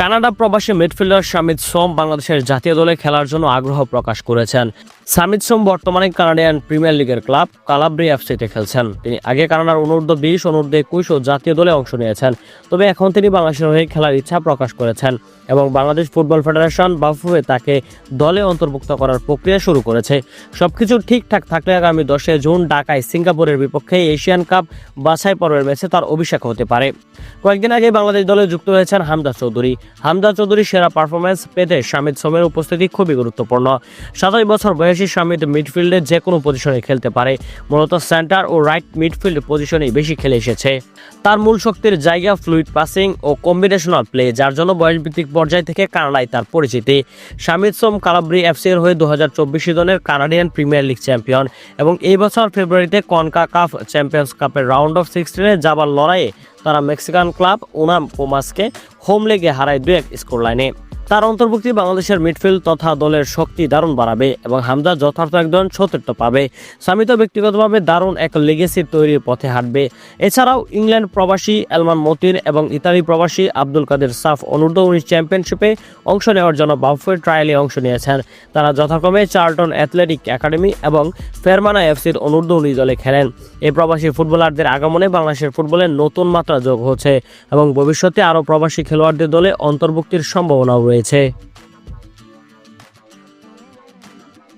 Canada প্রবাসী midfielder Samid সোম বাংলাদেশের জাতীয় দলে খেলার জন্য আগ্রহ প্রকাশ করেছেন। সামিদ সোম বর্তমানে কানাডিয়ান প্রিমিয়ার লিগের ক্লাব কালাব্রি এফসিতে খেলছেন। তিনি আগে কানাডার অনূর্ধ্ব বিশ, অনূর্ধ্ব একুশ ও জাতীয় দলে অংশ নিয়েছেন। তবে এখন তিনি বাংলাদেশের হয়ে খেলার ইচ্ছা প্রকাশ করেছেন এবং বাংলাদেশ ফুটবল ফেডারেশন বাফুয়ে তাকে দলে অন্তর্ভুক্ত করার প্রক্রিয়া শুরু করেছে। সবকিছু ঠিকঠাক থাকলে আগামী দশে জুন ঢাকায় সিঙ্গাপুরের বিপক্ষে এশিয়ান কাপ বাছাই পর্বের ম্যাচে তার অভিষেক হতে পারে। কয়েকদিন আগে বাংলাদেশ দলে যুক্ত হয়েছেন হামদা চৌধুরী। হামদা চৌধুরীর সেরা পারফরমেন্স পেতে শামিদ সোমের উপস্থিতি খুবই গুরুত্বপূর্ণ। সাতাশ বছর বয়সী শামিদ মিডফিল্ডে যে কোনো পজিশনে খেলতে পারে। মূলত সেন্টার ও রাইট মিডফিল্ড পজিশনেই বেশি খেলে এসেছে। তার মূল শক্তির জায়গা ফ্লুইড পাসিং ও কম্বিনেশনাল প্লে যার জন্য বয়সভিত্তিক পর্যায় থেকে কানাডায় তার পরিচিতি। শামিদ সোম কালাব্রি এফসির হয়ে দু হাজার চব্বিশ সিজনের কানাডিয়ান প্রিমিয়ার লিগ চ্যাম্পিয়ন এবং এই বছর ফেব্রুয়ারিতে কনকা কাপ চ্যাম্পিয়ন্স কাপের রাউন্ড অফ সিক্সটিনে যাবার লড়াইয়ে তারা মেক্সিকান ক্লাব ওনাম পোমাসকে হোম লেগে হারায় দু এক স্কোর লাইনে তার অন্তর্ভুক্তি বাংলাদেশের মিডফিল্ড তথা দলের শক্তি দারুণ বাড়াবে এবং হামদা যথার্থ একজন সতীর্থ পাবে। সামিত ব্যক্তিগতভাবে দারুণ এক লেগেসি তৈরির পথে হাঁটবে। এছাড়াও ইংল্যান্ড প্রবাসী এলমান মতির এবং ইতালি প্রবাসী আব্দুল কাদের সাফ অনূর্ধ্ব উনিশ চ্যাম্পিয়নশিপে অংশ নেওয়ার জন্য বাফুয়ের ট্রায়ালে অংশ নিয়েছেন। তারা যথাক্রমে চার্লটন অ্যাথলেটিক একাডেমি এবং ফেরমানা এফসির অনূর্ধ্ব উনিশ দলে খেলেন। এই প্রবাসী ফুটবলারদের আগমনে বাংলাদেশের ফুটবলে নতুন মাত্রা যোগ হচ্ছে এবং ভবিষ্যতে আরও প্রবাসী খেলোয়াড়দের দলে অন্তর্ভুক্তির সম্ভাবনাও রয়েছে છે.